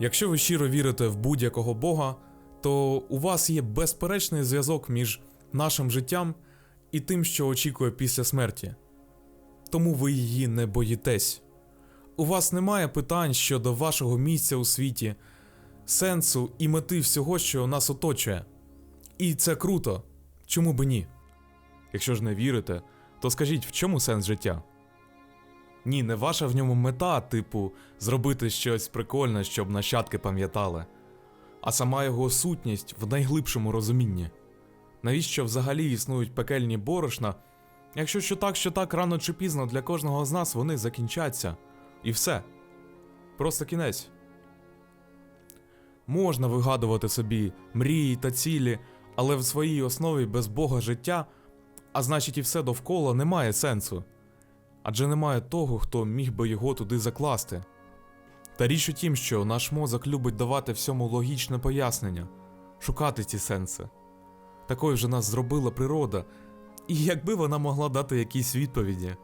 Якщо ви щиро вірите в будь-якого Бога, то у вас є безперечний зв'язок між нашим життям і тим, що очікує після смерті. Тому ви її не боїтесь. У вас немає питань щодо вашого місця у світі, сенсу і мети всього, що нас оточує. І це круто. Чому би ні? Якщо ж не вірите, то скажіть, в чому сенс життя? Ні, не ваша в ньому мета, типу, зробити щось прикольне, щоб нащадки пам'ятали, а сама його сутність в найглибшому розумінні. Навіщо взагалі існують пекельні борошна, якщо що так, що так рано чи пізно для кожного з нас вони закінчаться. І все. Просто кінець. Можна вигадувати собі мрії та цілі, але в своїй основі без Бога життя, а значить і все довкола не має сенсу. Адже немає того, хто міг би його туди закласти. Та річ у тім, що наш мозок любить давати всьому логічне пояснення, шукати ці сенси. Такою вже нас зробила природа, і якби вона могла дати якісь відповіді.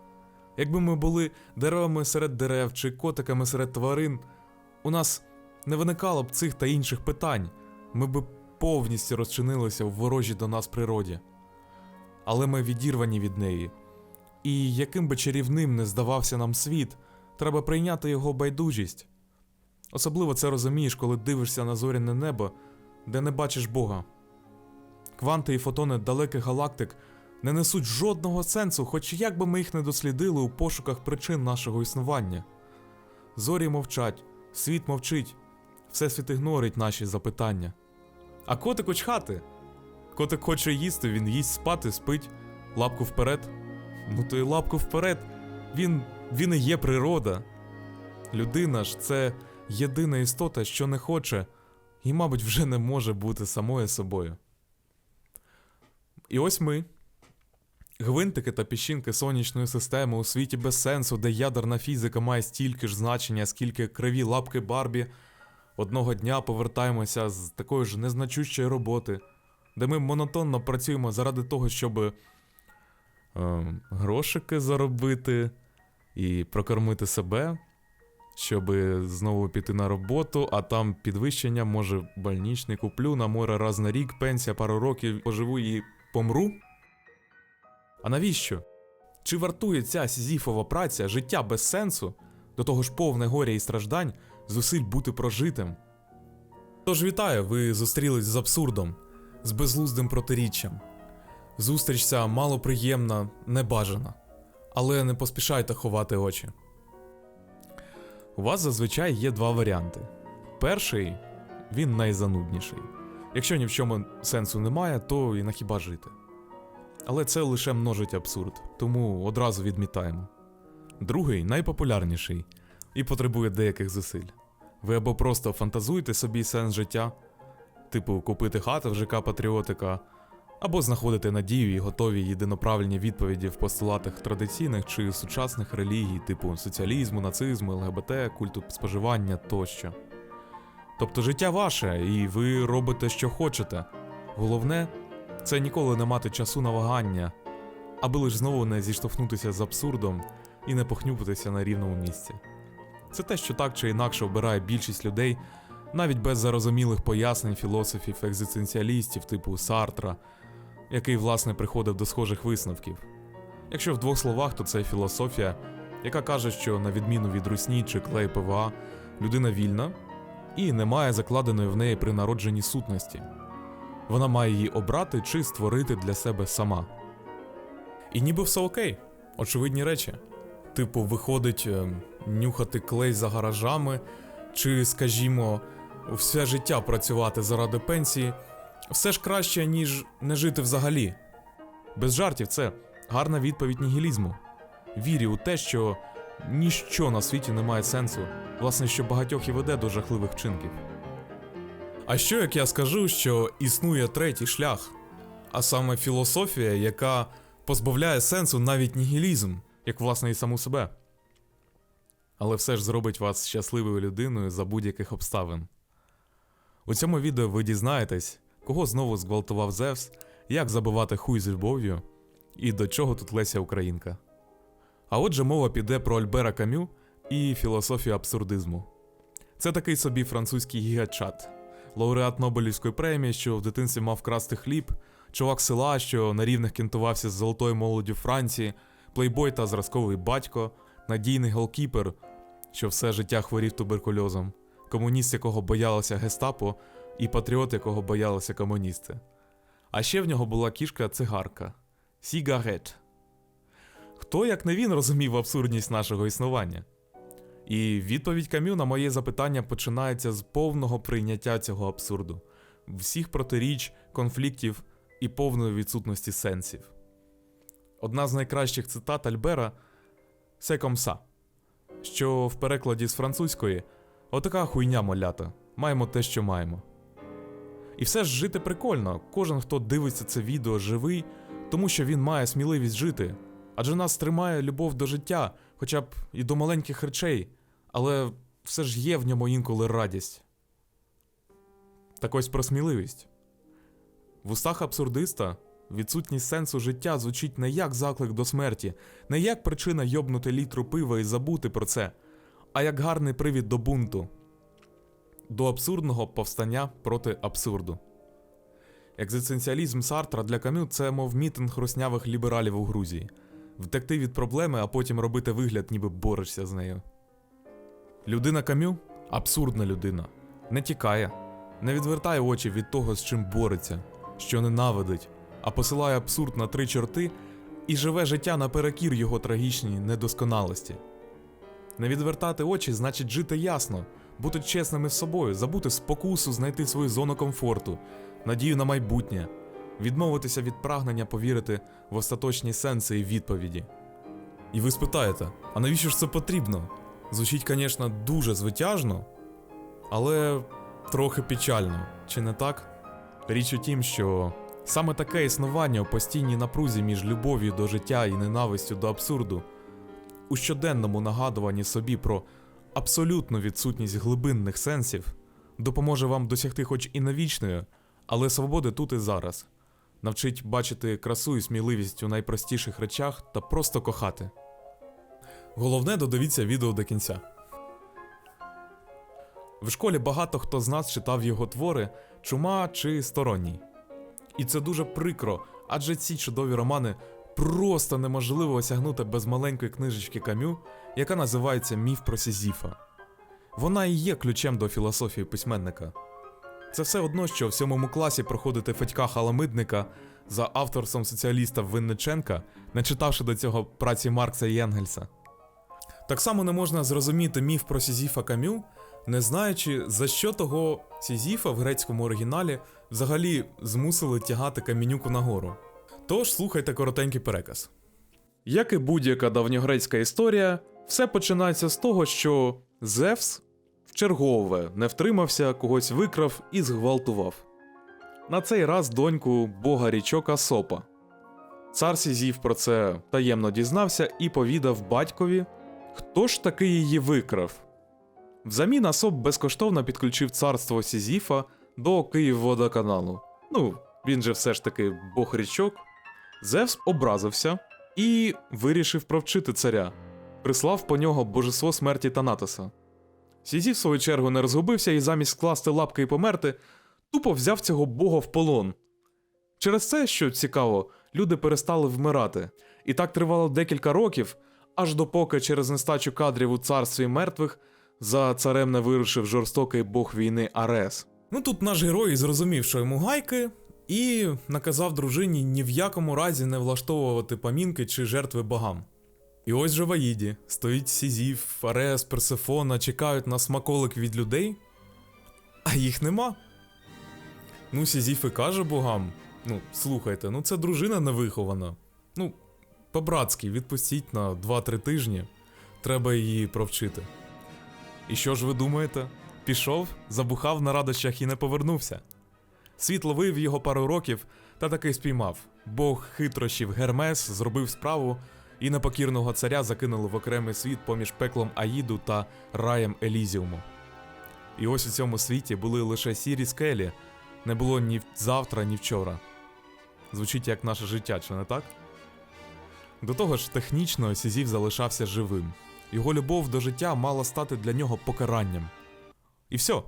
Якби ми були деревами серед дерев чи котиками серед тварин, у нас не виникало б цих та інших питань, ми б повністю розчинилися в ворожій до нас природі. Але ми відірвані від неї. І яким би чарівним не здавався нам світ, треба прийняти його байдужість. Особливо це розумієш, коли дивишся на зоряне небо, де не бачиш Бога. Кванти і фотони далеких галактик не несуть жодного сенсу, хоч як би ми їх не дослідили у пошуках причин нашого існування. Зорі мовчать, світ мовчить, всесвіт ігнорить наші запитання. А котик очхати. Котик хоче їсти, він їсть спати, спить, лапку вперед. Ну то й лапку вперед. Він, він і є природа. Людина ж це єдина істота, що не хоче, і, мабуть, вже не може бути самою собою. І ось ми, гвинтики та піщинки сонячної системи у світі без сенсу, де ядерна фізика має стільки ж значення, скільки криві лапки Барбі, одного дня повертаємося з такої ж незначущої роботи, де ми монотонно працюємо заради того, щоб е, грошики заробити і прокормити себе, щоб знову піти на роботу, а там підвищення, може, больничний куплю, на море раз на рік, пенсія, пару років поживу і помру. А навіщо? Чи вартує ця сізіфова праця життя без сенсу, до того ж повне горя і страждань, зусиль бути прожитим? Тож вітаю, ви зустрілись з абсурдом, з безглуздим протиріччям. Зустріч ця малоприємна, небажана. Але не поспішайте ховати очі. У вас зазвичай є два варіанти. Перший він найзанудніший. Якщо ні в чому сенсу немає, то і на хіба жити. Але це лише множить абсурд, тому одразу відмітаємо. Другий найпопулярніший і потребує деяких зусиль. Ви або просто фантазуєте собі сенс життя, типу купити хату в ЖК Патріотика, або знаходити надію і готові єдиноправильні відповіді в постулатах традиційних чи сучасних релігій, типу соціалізму, нацизму, ЛГБТ, культу споживання тощо. Тобто життя ваше, і ви робите, що хочете. Головне це ніколи не мати часу на вагання, аби лиш знову не зіштовхнутися з абсурдом і не похнюпитися на рівному місці. Це те, що так чи інакше обирає більшість людей, навіть без зарозумілих пояснень філософів, екзистенціалістів типу Сартра, який, власне, приходив до схожих висновків. Якщо в двох словах, то це філософія, яка каже, що на відміну від русні чи клей ПВА, людина вільна і не має закладеної в неї при народженні сутності. Вона має її обрати чи створити для себе сама. І ніби все окей, очевидні речі. Типу, виходить е, нюхати клей за гаражами, чи, скажімо, все життя працювати заради пенсії, все ж краще, ніж не жити взагалі. Без жартів, це гарна відповідь нігілізму. Вірі у те, що ніщо на світі не має сенсу, власне, що багатьох і веде до жахливих вчинків. А що як я скажу, що існує третій шлях, а саме філософія, яка позбавляє сенсу навіть нігілізм, як власне і саму себе. Але все ж зробить вас щасливою людиною за будь-яких обставин. У цьому відео ви дізнаєтесь, кого знову зґвалтував Зевс, як забивати хуй з любов'ю і до чого тут Леся Українка. А отже, мова піде про Альбера Камю і філософію абсурдизму. Це такий собі французький гігачат, лауреат Нобелівської премії, що в дитинстві мав красти хліб, чувак села, що на рівних кінтувався з золотою молоддю Франції, плейбой та зразковий батько, надійний голкіпер, що все життя хворів туберкульозом, комуніст, якого боялося гестапо, і патріот, якого боялися комуністи. А ще в нього була кішка цигарка Сігарет. Хто, як не він, розумів абсурдність нашого існування? І відповідь Кам'ю на моє запитання починається з повного прийняття цього абсурду, всіх протиріч, конфліктів і повної відсутності сенсів. Одна з найкращих цитат Альбера «Се комса», що в перекладі з французької отака хуйня молята. Маємо те, що маємо. І все ж жити прикольно. Кожен, хто дивиться це відео, живий, тому що він має сміливість жити. Адже нас тримає любов до життя, хоча б і до маленьких речей, але все ж є в ньому інколи радість. Так ось про сміливість. В устах абсурдиста відсутність сенсу життя звучить не як заклик до смерті, не як причина йобнути літру пива і забути про це, а як гарний привід до бунту, до абсурдного повстання проти абсурду. Екзистенціалізм Сартра для Камю це мов мітинг руснявих лібералів у Грузії втекти від проблеми, а потім робити вигляд, ніби борешся з нею. Людина Камю абсурдна людина, не тікає, не відвертає очі від того, з чим бореться, що ненавидить, а посилає абсурд на три чорти і живе життя наперекір його трагічній недосконалості. Не відвертати очі значить жити ясно, бути чесними з собою, забути спокусу, знайти свою зону комфорту, надію на майбутнє, відмовитися від прагнення повірити в остаточні сенси і відповіді. І ви спитаєте, а навіщо ж це потрібно? Звучить, звісно, дуже звитяжно, але трохи печально, чи не так? Річ у тім, що саме таке існування у постійній напрузі між любов'ю до життя і ненавистю до абсурду, у щоденному нагадуванні собі про абсолютну відсутність глибинних сенсів, допоможе вам досягти хоч і навічної, але свободи тут і зараз, навчить бачити красу і сміливість у найпростіших речах та просто кохати. Головне додивіться відео до кінця. В школі багато хто з нас читав його твори Чума чи Сторонній. І це дуже прикро, адже ці чудові романи просто неможливо осягнути без маленької книжечки Камю, яка називається Міф про Сізіфа. Вона і є ключем до філософії письменника. Це все одно, що в сьомому класі проходити Федька Халамидника за авторством соціаліста Винниченка, не читавши до цього праці Маркса і Енгельса. Так само не можна зрозуміти міф про Сізіфа Камю, не знаючи, за що того Сізіфа в грецькому оригіналі взагалі змусили тягати камінюку нагору. Тож слухайте коротенький переказ. Як і будь-яка давньогрецька історія, все починається з того, що Зевс вчергове не втримався, когось викрав і зґвалтував. На цей раз доньку бога річок Асопа. Цар Сізів про це таємно дізнався і повідав батькові, хто ж таки її викрав. Взамін Асоп безкоштовно підключив царство Сізіфа до Київводоканалу. Ну, він же все ж таки бог річок. Зевс образився і вирішив провчити царя, прислав по нього божество смерті Танатоса. Сізі, в свою чергу, не розгубився і замість скласти лапки і померти, тупо взяв цього бога в полон. Через це, що цікаво, люди перестали вмирати, і так тривало декілька років, аж допоки через нестачу кадрів у царстві мертвих за царем не вирушив жорстокий бог війни Арес. Ну тут наш герой зрозумів, що йому гайки, і наказав дружині ні в якому разі не влаштовувати памінки чи жертви богам. І ось же в Аїді стоїть Сізів, Арес, Персефона, чекають на смаколик від людей, а їх нема. Ну, Сізіф і каже богам: ну, слухайте, ну це дружина невихована. Ну, по-братськи, відпустіть на 2-3 тижні, треба її провчити. І що ж ви думаєте? Пішов, забухав на радощах і не повернувся. Світ ловив його пару років та таки спіймав. Бог хитрощів Гермес зробив справу, і непокірного царя закинули в окремий світ поміж пеклом Аїду та раєм Елізіуму. І ось у цьому світі були лише сірі скелі, не було ні завтра, ні вчора. Звучить як наше життя, чи не так? До того ж, технічно Сізів залишався живим. Його любов до життя мала стати для нього покаранням. І все.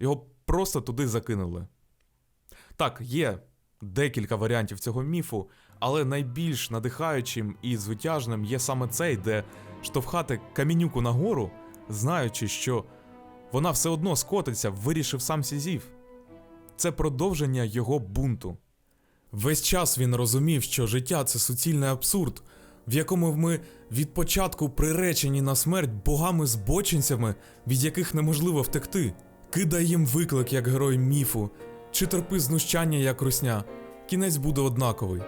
Його просто туди закинули. Так, є декілька варіантів цього міфу, але найбільш надихаючим і звитяжним є саме цей, де штовхати камінюку нагору, знаючи, що вона все одно скотиться, вирішив сам Сізів. Це продовження його бунту. Весь час він розумів, що життя це суцільний абсурд, в якому ми від початку приречені на смерть богами-збочинцями, від яких неможливо втекти. Кидай їм виклик як герой міфу, чи терпи знущання як русня. Кінець буде однаковий.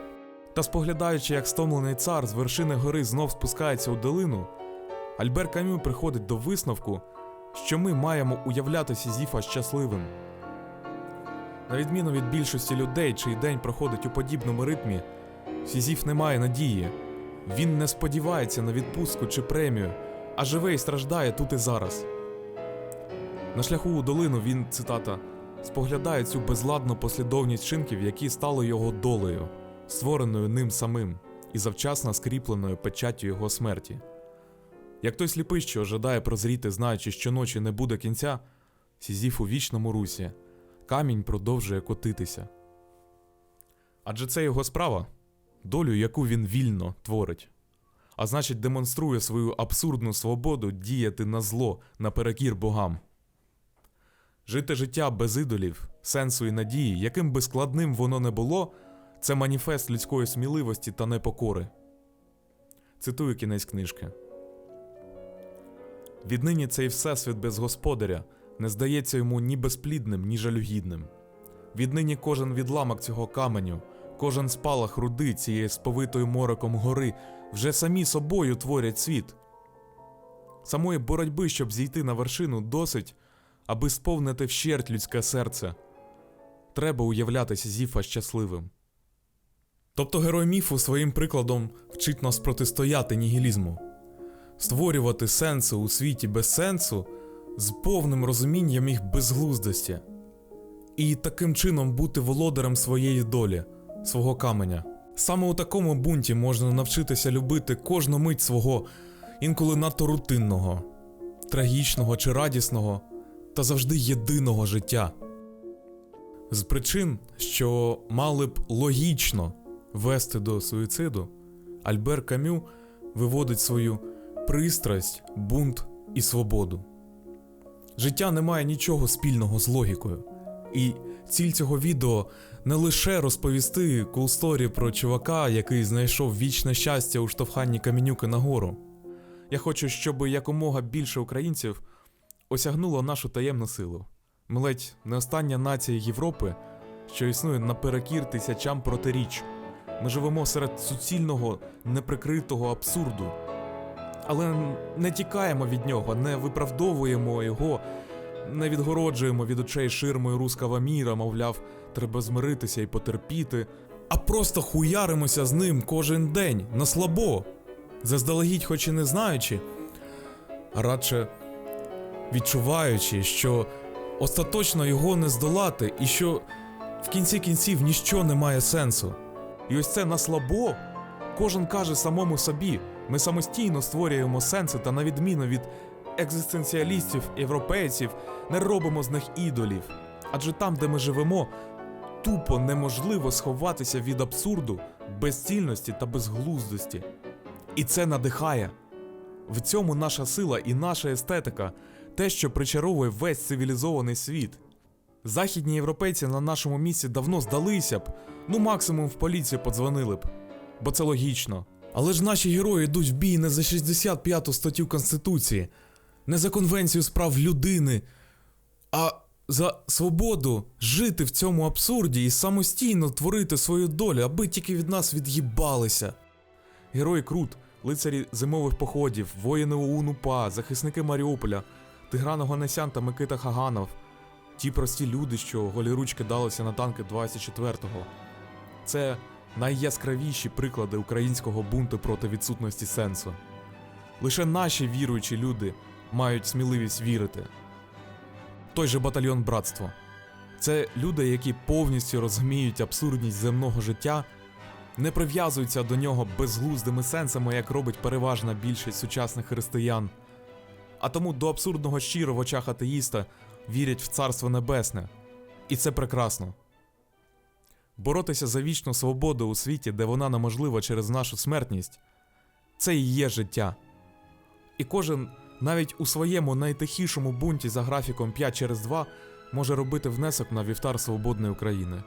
Та споглядаючи, як стомлений цар з вершини гори знов спускається у долину, Альбер Камю приходить до висновку, що ми маємо уявляти Сізіфа щасливим. На відміну від більшості людей, чий день проходить у подібному ритмі, Сізіф не має надії. Він не сподівається на відпустку чи премію, а живе і страждає тут і зараз. На шляху у долину він, цитата, споглядає цю безладну послідовність чинків, які стали його долею, створеною ним самим і завчасно скріпленою печаттю його смерті. Як той сліпий, що жадає прозріти, знаючи, що ночі не буде кінця, Сізіф у вічному русі, камінь продовжує котитися. Адже це його справа, долю, яку він вільно творить. А значить, демонструє свою абсурдну свободу діяти на зло наперекір богам. Жити життя без ідолів, сенсу і надії, яким би складним воно не було, це маніфест людської сміливості та непокори. Цитую кінець книжки. Віднині цей всесвіт без господаря не здається йому ні безплідним, ні жалюгідним. Віднині кожен відламок цього каменю, кожен спалах руди цієї сповитої мороком гори вже самі собою творять світ. Самої боротьби, щоб зійти на вершину, досить, аби сповнити вщерть людське серце. Треба уявляти Сізіфа щасливим. Тобто герой міфу своїм прикладом вчить нас протистояти нігілізму, створювати сенси у світі без сенсу з повним розумінням їх безглуздості, і таким чином бути володарем своєї долі, свого каменя. Саме у такому бунті можна навчитися любити кожну мить свого інколи надто рутинного, трагічного чи радісного, та завжди єдиного життя. З причин, що мали б логічно вести до суїциду, Альбер Камю виводить свою пристрасть, бунт і свободу. Життя не має нічого спільного з логікою. І ціль цього відео не лише розповісти кулсторі про чувака, який знайшов вічне щастя у штовханні камінюки нагору. Я хочу, щоб якомога більше українців осягнуло нашу таємну силу. Ми ледь не остання нація Європи, що існує наперекір тисячам протиріч. Ми живемо серед суцільного, неприкритого абсурду. Але не тікаємо від нього, не виправдовуємо його, не відгороджуємо від очей ширмою руского міра, мовляв, треба змиритися і потерпіти, а просто хуяримося з ним кожен день на слабо, заздалегідь, хоч і не знаючи, а радше відчуваючи, що остаточно його не здолати, і що в кінці кінців ніщо не має сенсу. І ось це на слабо кожен каже самому собі. Ми самостійно створюємо сенси та, на відміну від екзистенціалістів, європейців, не робимо з них ідолів. Адже там, де ми живемо, тупо неможливо сховатися від абсурду, безцільності та безглуздості. І це надихає. В цьому наша сила і наша естетика, те, що причаровує весь цивілізований світ. Західні європейці на нашому місці давно здалися б, ну максимум в поліцію подзвонили б, бо це логічно. Але ж наші герої йдуть в бій не за 65 статтю Конституції, не за Конвенцію з прав людини, а за свободу жити в цьому абсурді і самостійно творити свою долю, аби тільки від нас від'їбалися. Герої Крут, лицарі зимових походів, воїни ОУН-УПА, захисники Маріуполя, Тигран Оганесян та Микита Хаганов, ті прості люди, що голі ручки далися на танки 24-го. Це найяскравіші приклади українського бунту проти відсутності сенсу. Лише наші віруючі люди мають сміливість вірити. Той же батальйон братство. Це люди, які повністю розуміють абсурдність земного життя, не прив'язуються до нього безглуздими сенсами, як робить переважна більшість сучасних християн, а тому до абсурдного щиро в очах атеїста вірять в Царство Небесне. І це прекрасно. Боротися за вічну свободу у світі, де вона неможлива через нашу смертність, це і є життя. І кожен, навіть у своєму найтихішому бунті за графіком 5 через 2, може робити внесок на вівтар свободної України.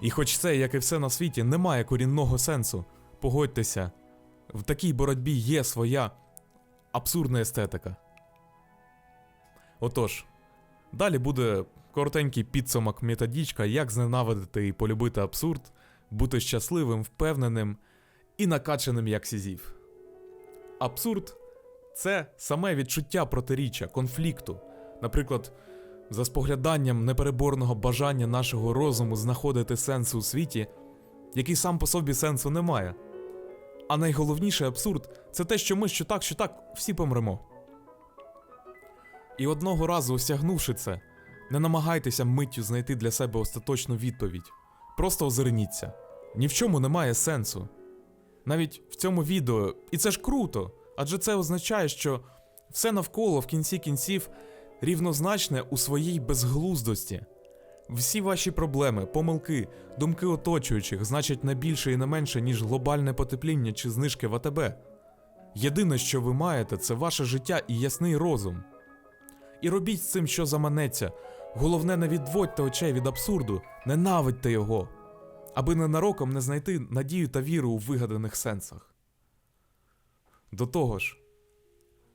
І хоч це, як і все на світі, не має корінного сенсу, погодьтеся, в такій боротьбі є своя абсурдна естетика. Отож, далі буде коротенький підсумок методічка, як зненавидити і полюбити абсурд, бути щасливим, впевненим і накачаним як сізів. Абсурд це саме відчуття протиріччя, конфлікту. Наприклад, за спогляданням непереборного бажання нашого розуму знаходити сенс у світі, який сам по собі сенсу не має. А найголовніший абсурд це те, що ми що так, що так всі помремо. І одного разу осягнувши це, не намагайтеся миттю знайти для себе остаточну відповідь. Просто озирніться. Ні в чому немає сенсу. Навіть в цьому відео, і це ж круто, адже це означає, що все навколо в кінці кінців рівнозначне у своїй безглуздості. Всі ваші проблеми, помилки, думки оточуючих значать не більше і не менше, ніж глобальне потепління чи знижки в АТБ. Єдине, що ви маєте, це ваше життя і ясний розум. І робіть з цим, що заманеться. Головне, не відводьте очей від абсурду, ненавидьте його, аби ненароком не знайти надію та віру у вигаданих сенсах. До того ж,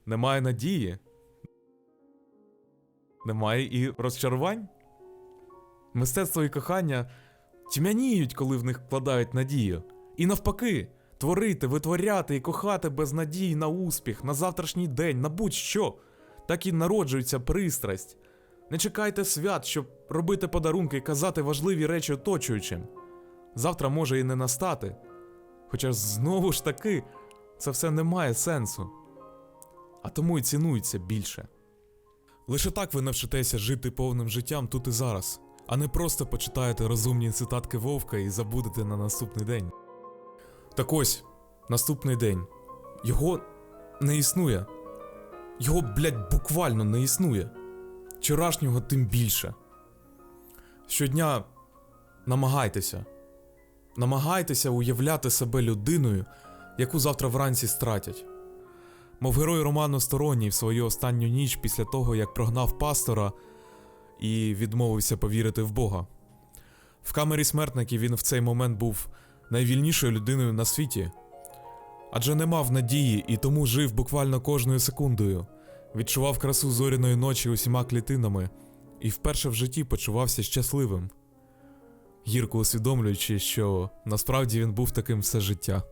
немає надії, немає і розчарувань. Мистецтво і кохання тьмяніють, коли в них вкладають надію. І навпаки, творити, витворяти і кохати без надії на успіх, на завтрашній день, на будь-що. Так і народжується пристрасть. Не чекайте свят, щоб робити подарунки і казати важливі речі оточуючим. Завтра може і не настати. Хоча знову ж таки, це все не має сенсу. А тому й цінується більше. Лише так ви навчитеся жити повним життям тут і зараз, а не просто почитаєте розумні цитатки Вовка і забудете на наступний день. Так ось, наступний день. Його не існує. Його, блядь, буквально не існує. Вчорашнього тим більше. Щодня намагайтеся. Намагайтеся уявляти себе людиною, яку завтра вранці стратять. Мов герой роману Сторонній в свою останню ніч після того, як прогнав пастора і відмовився повірити в Бога. В камері смертників він в цей момент був найвільнішою людиною на світі, адже не мав надії і тому жив буквально кожною секундою, відчував красу зоряної ночі усіма клітинами і вперше в житті почувався щасливим, гірко усвідомлюючи, що насправді він був таким все життя.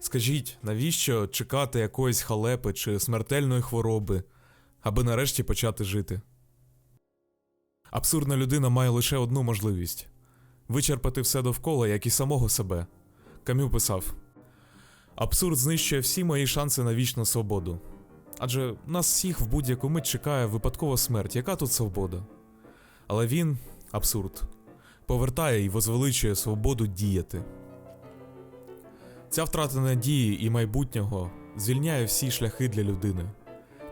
Скажіть, навіщо чекати якоїсь халепи чи смертельної хвороби, аби нарешті почати жити? Абсурдна людина має лише одну можливість вичерпати все довкола, як і самого себе. Камю писав: Абсурд знищує всі мої шанси на вічну свободу. Адже нас всіх в будь-яку мить чекає випадкова смерть, яка тут свобода? Але він, абсурд, повертає і возвеличує свободу діяти. Ця втрата надії і майбутнього звільняє всі шляхи для людини.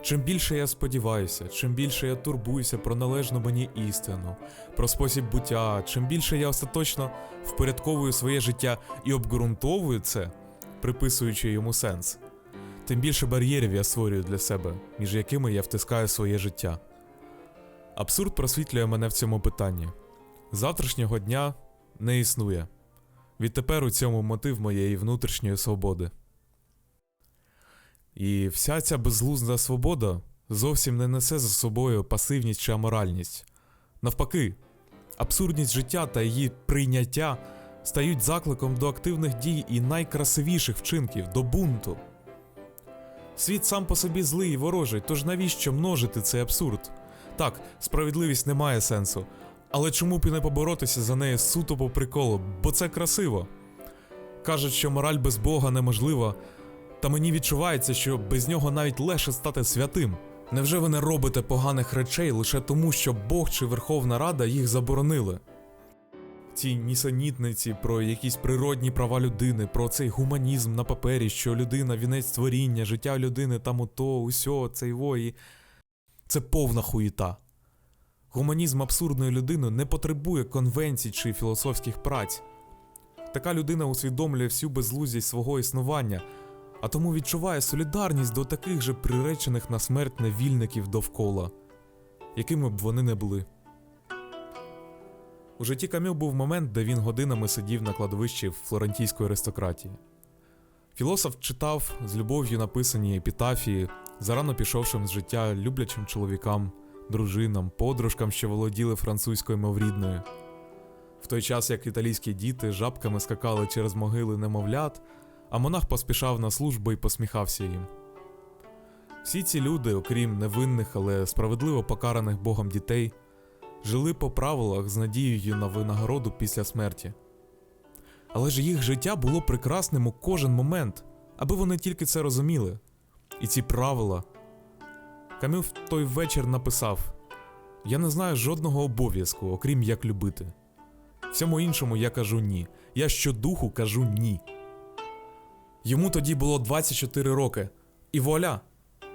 Чим більше я сподіваюся, чим більше я турбуюся про належну мені істину, про спосіб буття, чим більше я остаточно впорядковую своє життя і обґрунтовую це, приписуючи йому сенс, тим більше бар'єрів я створюю для себе, між якими я втискаю своє життя. Абсурд просвітлює мене в цьому питанні. Завтрашнього дня не існує. Відтепер у цьому мотив моєї внутрішньої свободи. І вся ця безглузда свобода зовсім не несе за собою пасивність чи аморальність. Навпаки, абсурдність життя та її прийняття стають закликом до активних дій і найкрасивіших вчинків до бунту. Світ сам по собі злий і ворожий, тож навіщо множити цей абсурд? Так, справедливість не має сенсу, але чому б і не поборотися за неї суто по приколу, бо це красиво. Кажуть, що мораль без Бога неможлива, та мені відчувається, що без нього навіть легше стати святим. Невже ви не робите поганих речей лише тому, що Бог чи Верховна Рада їх заборонили? Ці нісенітниці про якісь природні права людини, про цей гуманізм на папері, що людина вінець створіння, життя людини там ото, усьо, цей вої. Це повна хуїта. Гуманізм абсурдної людини не потребує конвенцій чи філософських праць. Така людина усвідомлює всю безлуздість свого існування, а тому відчуває солідарність до таких же приречених на смерть невільників довкола, якими б вони не були. У житті Камю був момент, де він годинами сидів на кладовищі флорентійської аристократії. Філософ читав з любов'ю написані епітафії, зарано пішовшим з життя люблячим чоловікам, дружинам, подружкам, що володіли французькою моврідною. В той час, як італійські діти жабками скакали через могили немовлят, а монах поспішав на службу і посміхався їм. Всі ці люди, окрім невинних, але справедливо покараних Богом дітей, жили по правилах з надією на винагороду після смерті. Але ж їх життя було прекрасним у кожен момент, аби вони тільки це розуміли. І ці правила. Камю в той вечір написав: Я не знаю жодного обов'язку, окрім як любити. Всьому іншому я кажу ні. Я щодуху кажу ні. Йому тоді було 24 роки. І вуаля!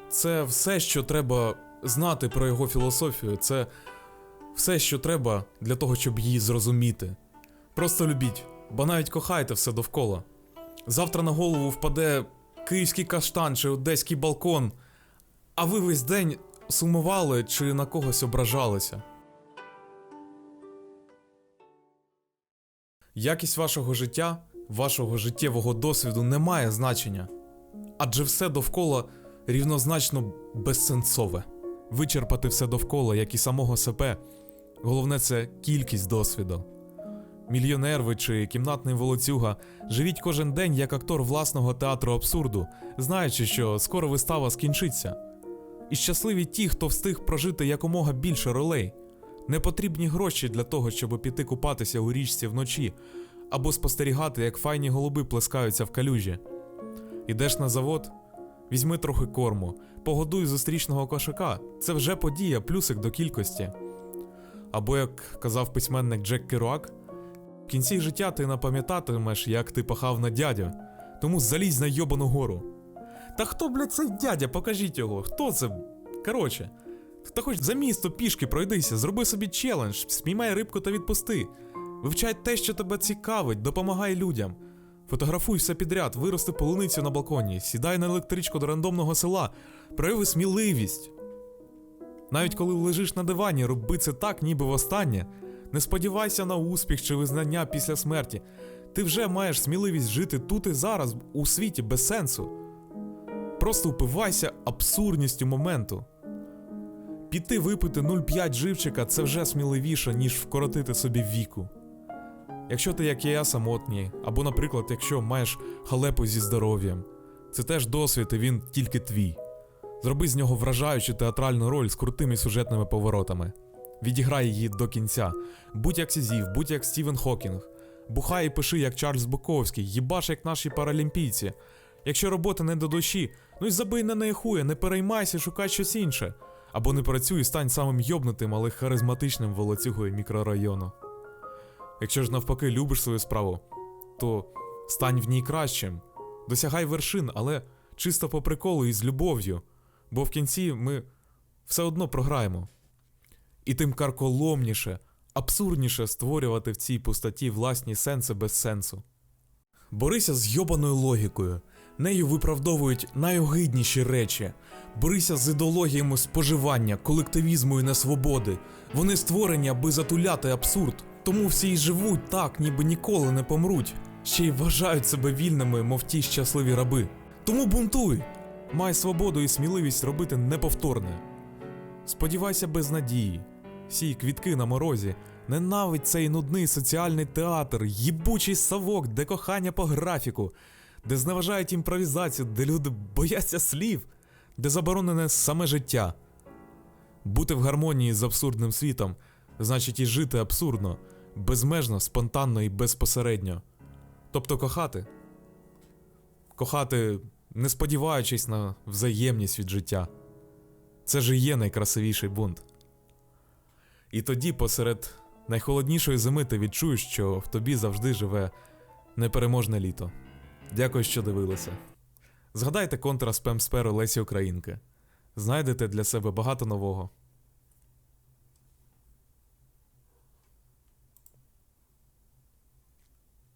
Це все, що треба знати про його філософію. Це все, що треба для того, щоб її зрозуміти. Просто любіть, бо навіть кохайте все довкола. Завтра на голову впаде київський каштан чи одеський балкон, а ви весь день сумували чи на когось ображалися. Якість вашого життя, вашого життєвого досвіду не має значення, адже все довкола рівнозначно безсенсове. Вичерпати все довкола, як і самого себе. Головне це кількість досвіду. Мільйонер ви чи кімнатний волоцюга, живіть кожен день як актор власного театру абсурду, знаючи, що скоро вистава скінчиться. І щасливі ті, хто встиг прожити якомога більше ролей. Не потрібні гроші для того, щоб піти купатися у річці вночі, або спостерігати, як файні голуби плескаються в калюжі. Ідеш на завод, візьми трохи корму, погодуй зустрічного кошака. Це вже подія, плюсик до кількості. Або, як казав письменник Джек Керуак, в кінці життя ти напам'ятатимеш, як ти пахав на дядю, тому залізь на йобану гору. Та хто, блядь, цей дядя? Покажіть його. Хто це? Коротше. Та хоч за місто пішки пройдися, зроби собі челендж, спіймай рибку та відпусти. Вивчай те, що тебе цікавить, допомагай людям. Фотографуй все підряд, вирости полуницю на балконі, сідай на електричку до рандомного села, прояви сміливість. Навіть коли лежиш на дивані, роби це так, ніби востаннє. Не сподівайся на успіх чи визнання після смерті. Ти вже маєш сміливість жити тут і зараз, у світі без сенсу. Просто впивайся абсурдністю моменту. Піти випити 0,5 живчика це вже сміливіше, ніж вкоротити собі віку. Якщо ти, як і я, самотній, або, наприклад, якщо маєш халепу зі здоров'ям, це теж досвід, і він тільки твій. Зроби з нього вражаючу театральну роль з крутими сюжетними поворотами. Відіграй її до кінця. Будь як Сізів, будь як Стівен Хокінг. Бухай і пиши, як Чарльз Буковський, їбаш, як наші паралімпійці. Якщо робота не до душі, ну й забий на неї хуя, не переймайся, шукай щось інше. Або не працюй і стань самим йобнутим, але харизматичним волоцюгою мікрорайону. Якщо ж навпаки любиш свою справу, то стань в ній кращим. Досягай вершин, але чисто по приколу і з любов'ю, бо в кінці ми все одно програємо. І тим карколомніше, абсурдніше створювати в цій пустоті власні сенси без сенсу. Борися з йобаною логікою. Нею виправдовують найогидніші речі. Борися з ідеологіями споживання, колективізму і несвободи. Вони створені, аби затуляти абсурд. Тому всі й живуть так, ніби ніколи не помруть. Ще й вважають себе вільними, мов ті щасливі раби. Тому бунтуй! Май свободу і сміливість робити неповторне. Сподівайся без надії. Сій квітки на морозі. Ненавидь цей нудний соціальний театр, їбучий совок, де кохання по графіку, де зневажають імпровізацію, де люди бояться слів, де заборонене саме життя. Бути в гармонії з абсурдним світом значить і жити абсурдно, безмежно, спонтанно і безпосередньо. Тобто кохати. Кохати, не сподіваючись на взаємність від життя. Це ж і є найкрасивіший бунт. І тоді, посеред Найхолоднішої зими ти відчуєш, що в тобі завжди живе непереможне літо. Дякую, що дивилися. Згадайте контра спем сперу Лесі Українки. Знайдете для себе багато нового.